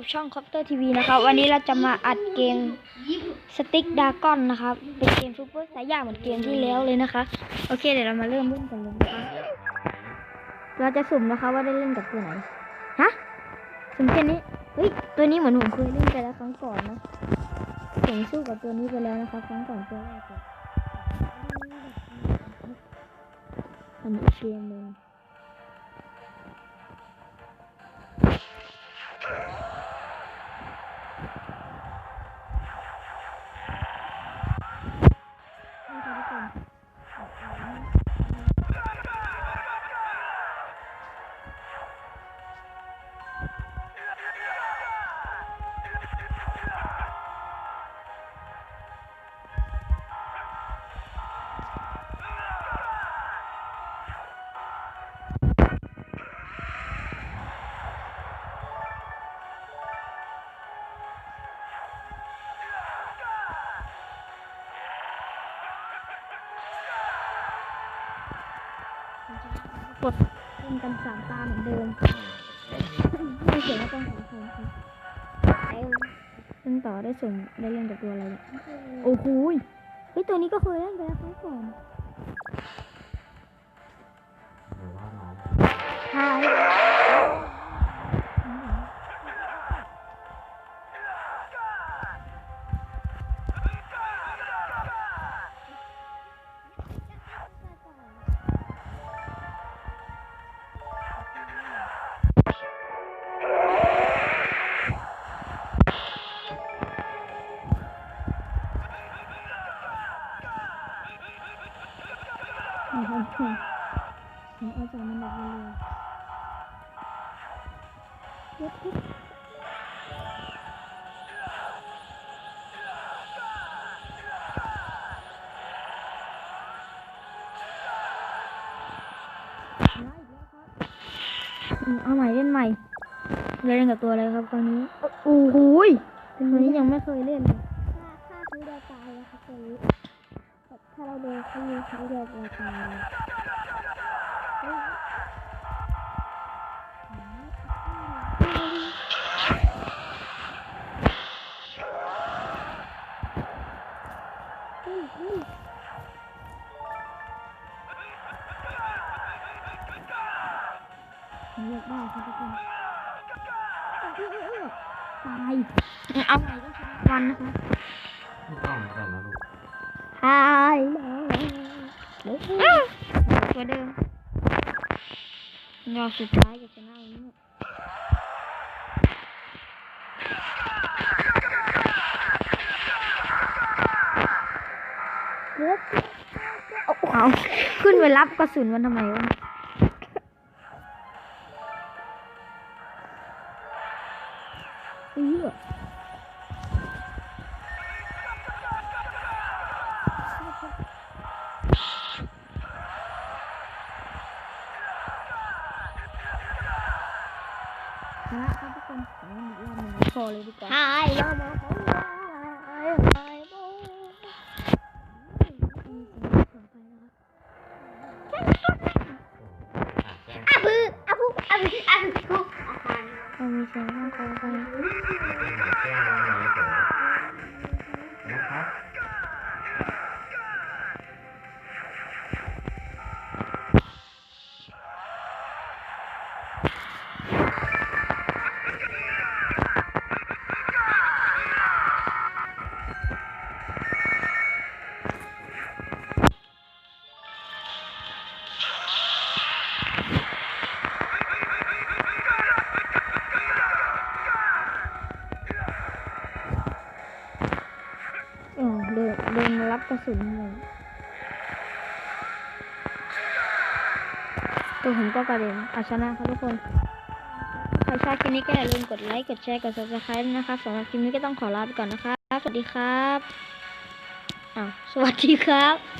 กับช่องคอปเตอร์ทีวีนะครับ วันนี้เราจะมาอัดเกมสติ๊กดากอนนะครับ เป็นเกมซูเปอร์สายยากเหมือนเกมที่แล้วเลยนะคะ โอเคเดี๋ยวเรามาเริ่มเล่นกันเลยนะคะเราจะสุ่มนะคะว่าได้เล่นกับตัวไหน ฮะ สุ่มแค่นี้ เฮ้ย ตัวนี้เหมือนผมเคยเล่นไปแล้วครั้งก่อนนะผมสู้กับตัวนี้ไปแล้วนะคะครั้งก่อนตัวแรกเลยอันนี้เกมเลย กดเล่นกันสามตาเหมือนเดิมไม่เสียไม่ต้องขอโทษครับเล่นต่อได้ส่งได้เล่นกับตัวอะไรเนี่ยโอ้โหยเฮ้ยตัวนี้ก็เคยเล่นไปแล้วครั้งก่อนหรือว่าน้องใช่ เอาเอาเอาจากมันแบบเลยเย็บปุ๊บอืมเอาใหม่เล่นใหม่เล่นกับตัวอะไรครับตอนนี้โอ้โหยตัวนี้ยังไม่เคยเล่นเลยค่าค่าซื้อเดียวตายแล้วครับตัวนี้แบบ ถ้าเราโดนเขามีซื้อเดียวเราตายเลยเฮ้ยเฮ้ยเฮ้ยผมอากได้ครับทุกคนตายเอาใหม่ต้องใช้วันนะคะไม่ต้องกันนะลูก ตายตัวเดิมยอดสุดท้ายจะชนะวันนี้เอดเอาขึ้นไปรับกระสุนมันทำไมวะเฮ้ ยนะครับทุกคนขออีกรอบหนึ่งพอเลยดีกว่าหายแล้วมาของเราหายหายโบ้อะแจ้งอะบึอะบุอะบึอะบึทุกอาหารเรามีเสียงต้องขอไป ดินรับกระสุนเลยตัวผมก็กระเด็นเอาชนะครับทุกคนใครชอบคลิปนี้ก็อย่าลืมกดไลค์ กดแชร์ กด subscribe นะคะสำหรับคลิปนี้ก็ต้องขอลาไปก่อนนะคะสวัสดีครับอ้าวสวัสดีครับ